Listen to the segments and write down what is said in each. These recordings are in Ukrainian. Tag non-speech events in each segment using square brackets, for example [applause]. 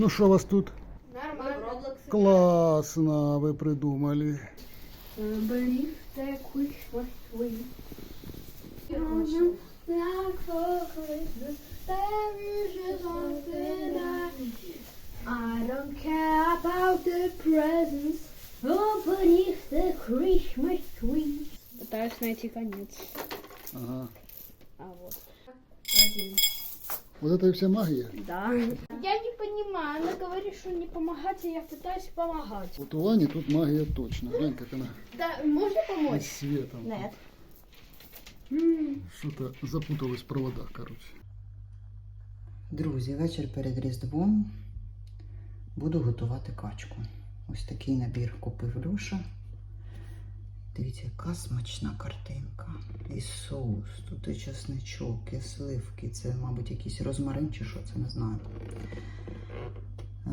Ну що у вас тут? Нормально. Класно, ви придумали. Believe that I don't care about the presents. Oh, beneath the Christmas tree. Пытаюсь найти конец. Ага. А вот. Один. Вот это и вся магия. Да. Я не понимаю. Она говорит, что не помогать, а я пытаюсь помогать. Вот у Вани тут магия точно. Глянь, как она Да, можно и помочь? светом. Нет. Что-то запуталось в проводах, короче. Друзі, вечір перед Різдвом буду готувати качку. Ось такий набір купив Люша. Дивіться, яка смачна картинка. І соус, тут і чесничок, і сливки. Це, мабуть, якийсь розмарин чи що, це не знаю. А,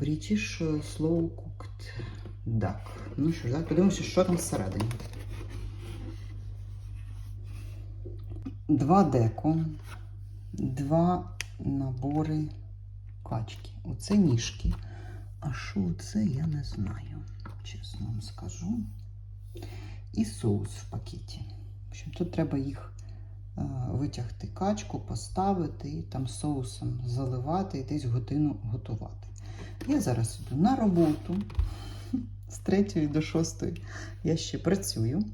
British slow cooked duck. Ну що давайте подивимося, що там всередині. Два деко, два набори качки. Оце ніжки. А що це, я не знаю. Чесно вам скажу. І соус в пакеті. В общем, тут треба їх е, витягти качку, поставити там соусом заливати і десь годину готувати. Я зараз іду на роботу. З 3 до 6 я ще працюю.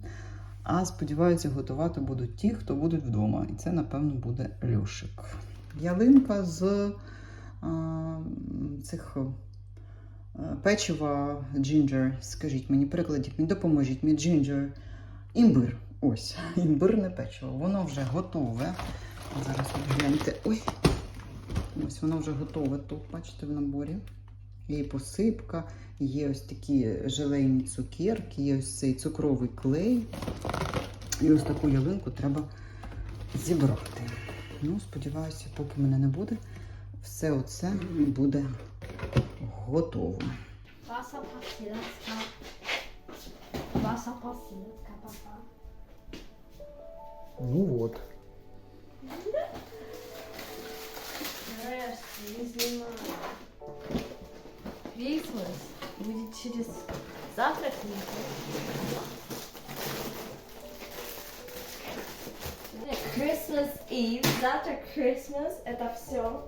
А сподіваюся, готувати будуть ті, хто будуть вдома. І це, напевно, буде Льошик. Ялинка з а, цих а, печива джинджер. Скажіть мені, прикладіть мені, допоможіть мені джинджер. Імбир. Ось, [laughs] імбирне печиво. Воно вже готове. Зараз гляньте. Ой. Ось воно вже готове тут, бачите, в наборі. Є посипка, є ось такі желейні цукерки, є ось цей цукровий клей. І ось таку ялинку треба зібрати. Ну, сподіваюся, поки мене не буде, все оце буде готово. Ну вот. Крисмас будет через завтра Christmas Eve, завтра Christmas, это все.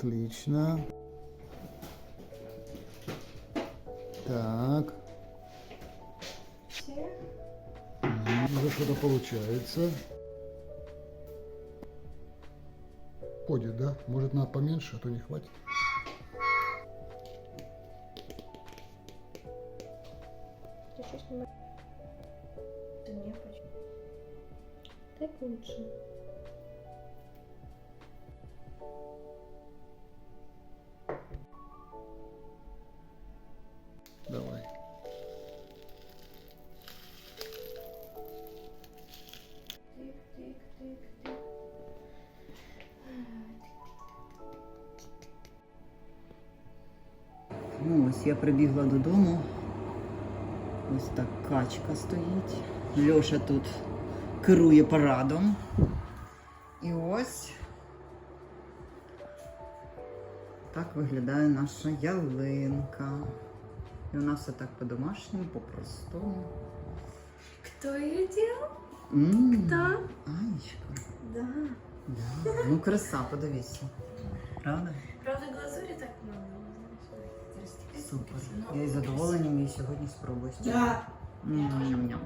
Отлично. Так. Уже что-то получается. Ходит, да? Может, надо поменьше, а то не хватит. Ось я прибігла додому. Ось так качка стоїть. Льоша тут керує парадом. І ось так виглядає наша ялинка. І у нас все так по-домашньому, по-простому. Кто ее делал? Хто? Анечка. Да. Да. Ну, краса, подивися. Правда? Супер. Я із задоволенням її сьогодні спробую. Да. Ням-ням-ням.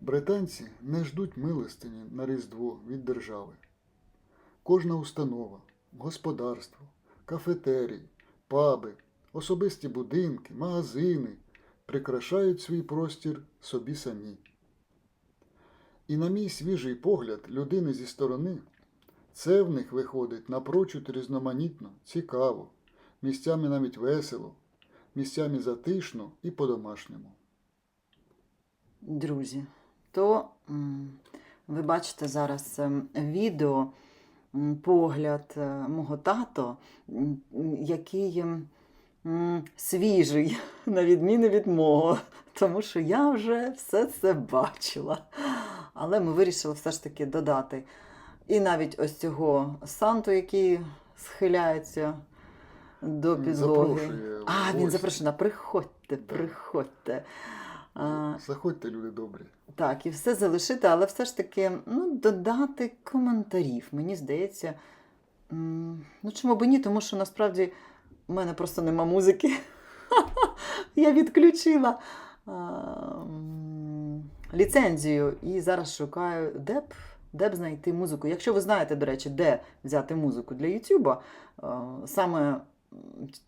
Британці не ждуть милостині на Різдво від держави. Кожна установа, господарство, кафетерії, паби, особисті будинки, магазини прикрашають свій простір собі самі. І на мій свіжий погляд людини зі сторони, це в них виходить напрочуд різноманітно, цікаво, місцями навіть весело, місцями затишно і по-домашньому. Друзі, то ви бачите зараз ем, відео, погляд е, мого тато, який свіжий, [laughs] на відміну від мого, тому що я вже все це бачила. Але ми вирішили все ж таки додати. І навіть ось цього Санту, який схиляється до підлоги. запрошує А, він запрошена. Приходьте, приходьте. Заходьте, люди добрі. так, і все залишити, але все ж таки ну, додати коментарів. Мені здається. Ну, чому б ні? Тому що насправді в мене просто нема музики. [laughs] Я відключила ліцензію і зараз шукаю, де б, де б знайти музику. Якщо ви знаєте, до речі, де взяти музику для Ютуба, саме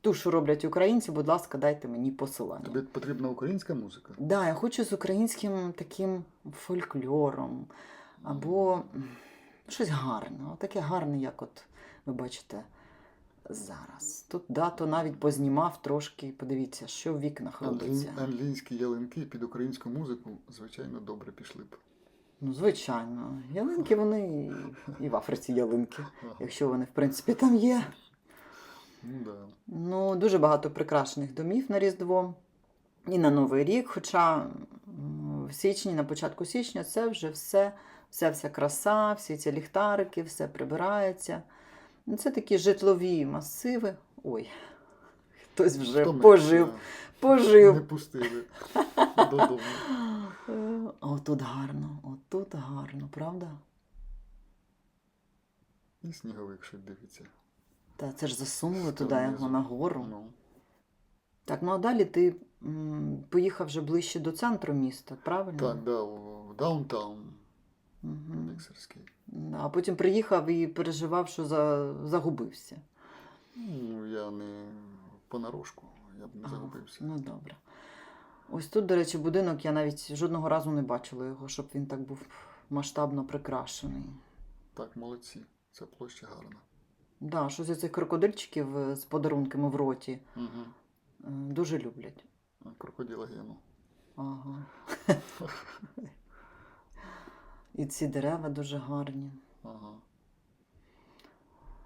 ту, що роблять українці, будь ласка, дайте мені посилання. Тобі потрібна українська музика? Да, я хочу з українським таким фольклором або щось гарне. Таке гарне, як от ви бачите зараз. Тут дато навіть познімав трошки, подивіться, що в вікнах робиться. Англі... Англійські ялинки під українську музику, звичайно, добре пішли б. Ну, звичайно, ялинки вони і- і в Африці ялинки, якщо вони, в принципі, там є. Ну, да. Ну, дуже багато прикрашених домів на Різдво і на Новий рік. Хоча м, в січні, на початку січня, це вже все, вся вся краса, всі ці ліхтарики, все прибирається. Ну, Це такі житлові масиви. Ой, хтось вже Хто пожив, да, Не пожив. пустили додому. Е, [laughs] Отут гарно, отут гарно, правда? І сніговик ще дивиться. Та це ж засунули туди його нагору. Ну, Так, ну а далі ти м, поїхав вже ближче до центру міста, правильно? так, да, в в даунтаун Угу. міксерський. А потім приїхав і переживав, що за... загубився. Ну, я не понарошку, я б не Ага, загубився. Ну добре. Ось тут, до речі, будинок я навіть жодного разу не бачила його, щоб він так був масштабно прикрашений. Так, молодці. Ця площа гарна. Да, щось з цих крокодильчиків е, з подарунками в роті Угу. дуже люблять. Крокодила гену. Ага. [laughs] І ці дерева дуже гарні. Ага.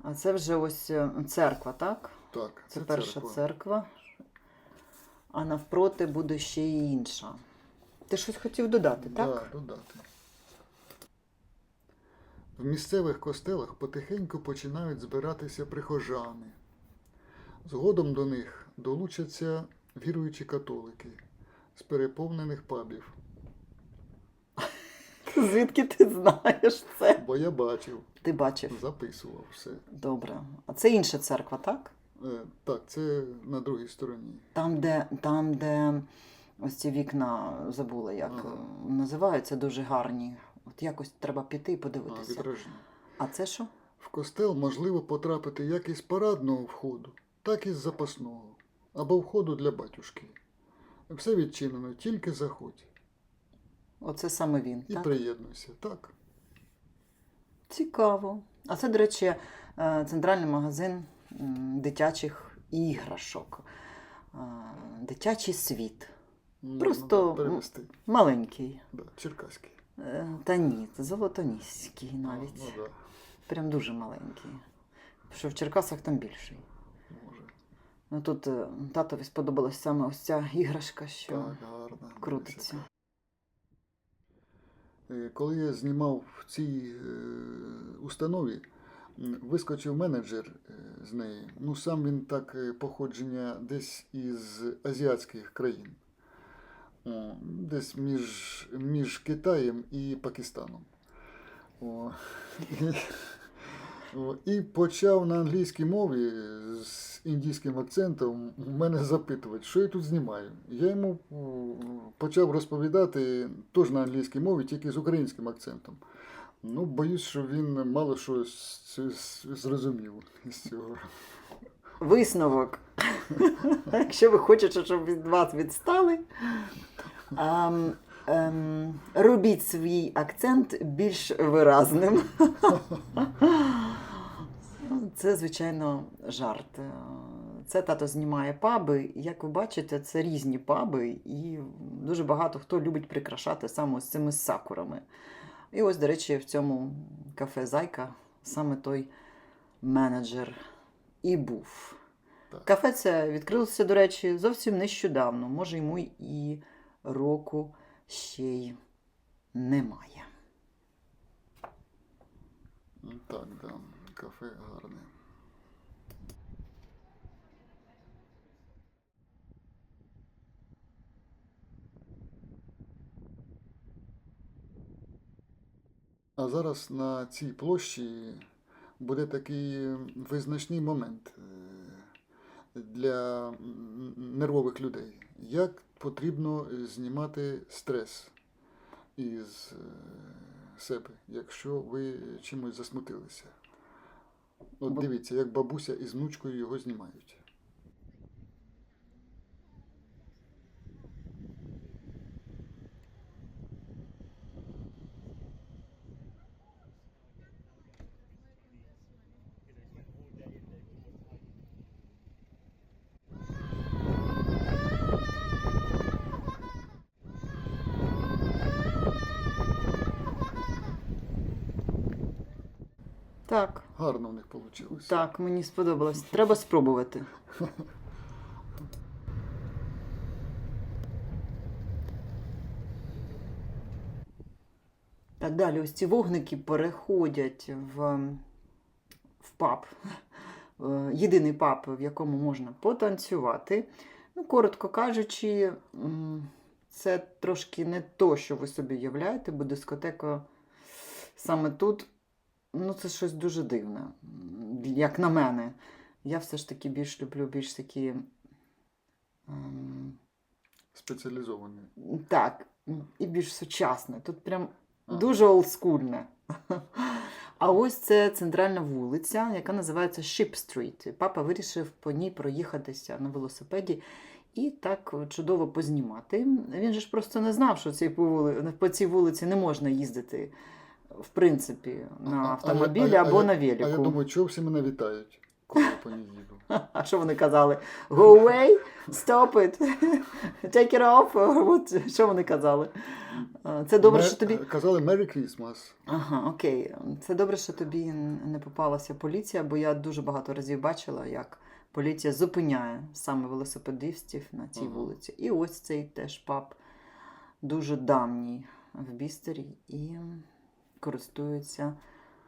А це вже ось е, церква, так? Так, Це, це, перша церква. церква. А навпроти буде ще й інша. Ти щось хотів додати, так? Да, додати. В місцевих костелах потихеньку починають збиратися прихожани. Згодом до них долучаться віруючі католики з переповнених пабів. [laughs] Звідки ти знаєш це? Бо я бачив, Ти бачив. записував все. Добре. А це інша церква, так? Е, так, це на другій стороні. Там, де, там, де ось ці вікна забула, як Ага. е, називаються, дуже гарні. От якось треба піти і А, подивитися. вітражні. А це що? В костел можливо потрапити як із парадного входу, так і з запасного, або входу для батюшки. Все відчинено, тільки заходь. Оце саме він. І так? приєднуйся. Так. Цікаво. А це, до речі, е, центральний магазин дитячих іграшок. Дитячий світ. Просто, перевести. Маленький. Да, черкаський. Е, Та ні, золотоніський навіть. Ну, да, Прям дуже маленький. Що в Черкасах там більший. може. Ну тут е, татові сподобалась саме ось ця іграшка, що Так, гарно. крутиться. Е, Коли я знімав в цій установі, вискочив менеджер е, з неї. Ну, сам він так е, походження десь із азіатських країн. О, десь між, між Китаєм і Пакистаном. О, і, о, і почав на англійській мові з індійським акцентом мене запитувати, що я тут знімаю. Я йому почав розповідати теж на англійській мові, тільки з українським акцентом. Ну, боюсь, що він мало що з- з- зрозумів з цього. Висновок. Якщо ви хочете, щоб від вас відстали, ем, ем, робіть свій акцент більш виразним. Це, звичайно, жарт. Це тато знімає паби. Як ви бачите, це різні паби, і дуже багато хто любить прикрашати саме з цими сакурами. І ось, до речі, в цьому кафе Зайка саме той менеджер і був. Так. Кафе це відкрилося, до речі, зовсім нещодавно. Може, йому і року ще й немає. Так, да, кафе гарне. А зараз на цій площі буде такий визначний момент е, для нервових людей. Як потрібно знімати стрес із е, себе, якщо ви чимось засмутилися. От дивіться, як бабуся із внучкою його знімають. Так, Гарно в них вийшло. так, мені сподобалось. Треба спробувати. Так далі, ось ці вогники переходять в, в паб. Е, Єдиний паб, в якому можна потанцювати. Ну, коротко кажучи, це трошки не то, що ви собі уявляєте, бо дискотека саме тут Ну, це щось дуже дивне, як на мене. Я все ж таки більш люблю більш такі. ем, Спеціалізовані. так, і більш сучасне. Тут прям Ага. дуже олдскульне. А ось це центральна вулиця, яка називається Ship Street. Папа вирішив по ній проїхатися на велосипеді і так чудово познімати. Він же ж просто не знав, що по цій вулиці не можна їздити, в принципі, на А- а- автомобілі а я- або а на А я думаю, чого всі мене вітають, коли я по ній їду. А що вони казали? Go away, stop it, [laughs] take it off. От, що вони казали? Це добре, Мер- що тобі. Казали Merry Christmas. Ага, окей. Це добре, що тобі не попалася поліція, бо я дуже багато разів бачила, як поліція зупиняє саме велосипедистів на цій Ага. вулиці. І ось цей теж паб дуже давній в Бістері і користується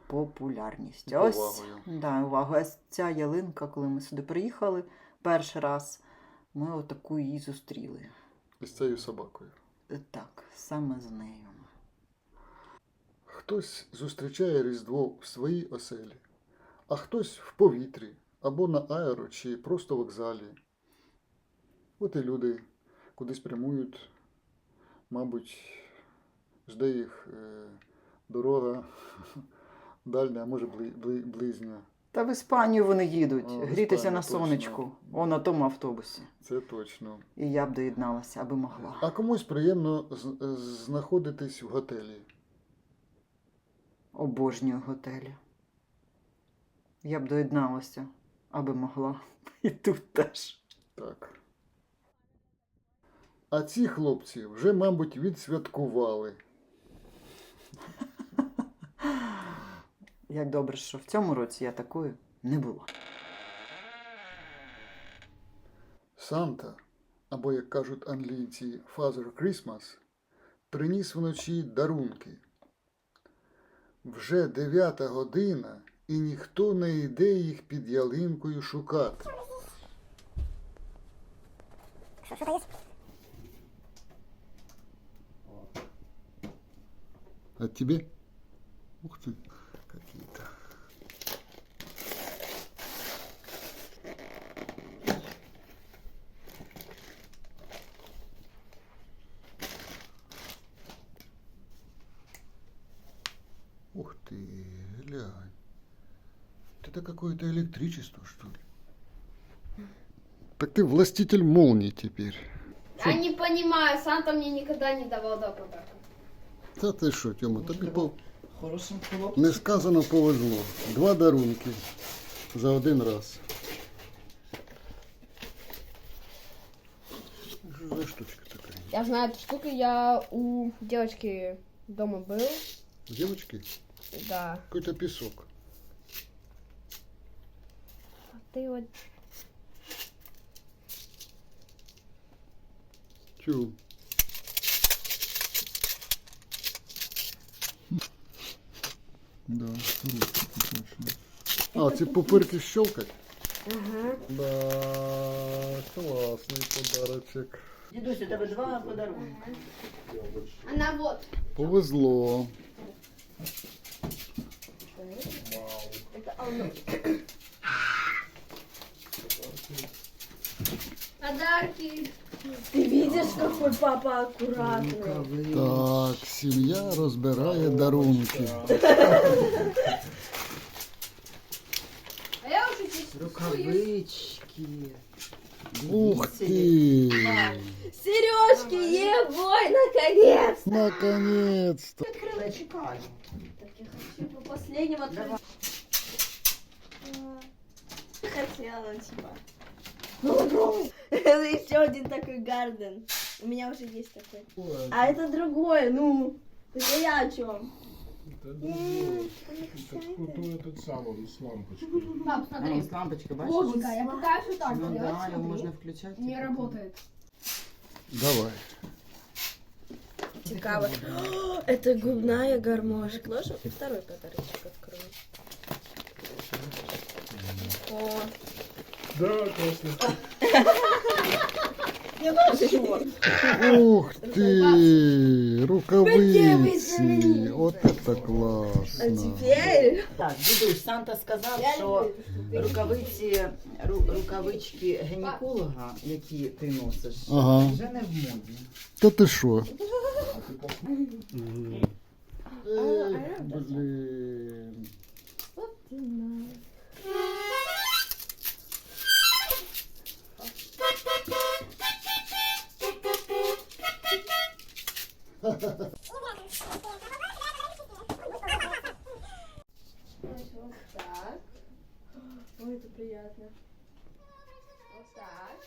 популярністю. І Ось, да, увага. Ось ця ялинка, коли ми сюди приїхали перший раз, ми отаку її зустріли. Із цією собакою. Е, Так, саме з нею. Хтось зустрічає Різдво в своїй оселі, а хтось в повітрі, або на аеро, чи просто вокзалі. От і люди кудись прямують, мабуть, жде їх е, дорога [laughs] дальня, а може бли, бли, близня. Та в Іспанію вони їдуть, О, грітися Іспанію, на точно. сонечку. О, на тому автобусі. Це точно. І я б доєдналася, аби могла. А комусь приємно знаходитись в готелі. Обожнюю готелі. Я б доєдналася, аби могла. І тут теж. Так. А ці хлопці вже, мабуть, відсвяткували. Як добре, що в цьому році я такою не була. Санта, або, як кажуть англійці, Father Christmas, приніс вночі дарунки. Вже дев'ята година, і ніхто не йде їх під ялинкою шукати. А тебе? Ух ты, глянь. Это какое-то электричество, что ли? Так ты властитель молний теперь. Я не понимаю, Санта мне никогда не давал до подарка. Та ти що, Тьома, тобі по... Хорошим хлопцем. несказано повезло. Два дарунки за один раз. Що за штучка така? Я знаю эту штуку, я у девочки дома был. Девочки, Да. какой-то песок. А ты вот... Чу. Да, ручки точно. А, ці пупирки щелкать? Ага. Да, класний подарочок. Дідусь, у тебе два подарунки. Она вот. Повезло. Это оно. Подарки. Ты видишь, какой папа аккуратный? Так, сім'я розбирає дарунки. А я уже здесь Рукавички. Ух ти! Сережки, ебой, наконец! Наконец-то! Чекаю. Так я хочу по последнему открыть. Хотела типа. Ну, огромный. Это еще один такой гарден. У меня уже есть такой. А это другой, ну. Это я о чем? Это другой. Это крутой этот самый с лампочкой. Пап, А, ось лампочка, бачиш? Боженька, я что так Ну делать, да, його смотри. можна включати. Не работает. Давай. Цікаво. Это губная гармошка. Ложу и второй подарочек открою. О, [laughs] Да, классно. Ух ти! Рукавиці! От це класно! теперь... Так, дідусь, Санта сказав, що рукавиці, ру- рукавички гінеколога, які ти носиш, Ага. вже не в моді. Та ти що? Блін. Вот так. Ой, это приятно. Вот так.